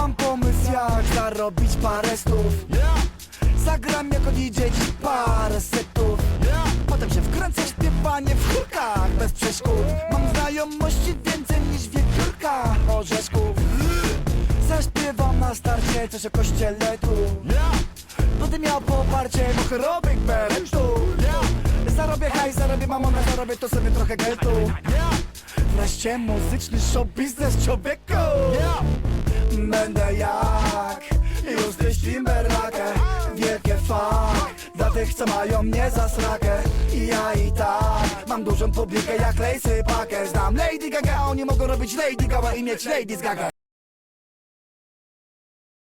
Mam pomysł jak zarobić parę stów. Zagram jako DJ dziś parę setów. Potem się wkręcę w śpiewanie w chórkach bez przeszkód. Mam znajomości więcej niż wiewiórka orzeszków. Zaśpiewam na starcie coś o kościele tu. Będę miał poparcie moherowych berentów Zarobię hajs, zarobię mamona, zarobię to sobie trochę geltu. Wreszcie muzyczny show biznes człowieku Będę jak Justyś Timberlake Wielkie fuck Dla tych co mają mnie za srakę. I ja i tak Mam dużą publikę jak Lacey Packer Znam Lady Gaga, oni mogą robić Lady Gaga i mieć Lady z Gaga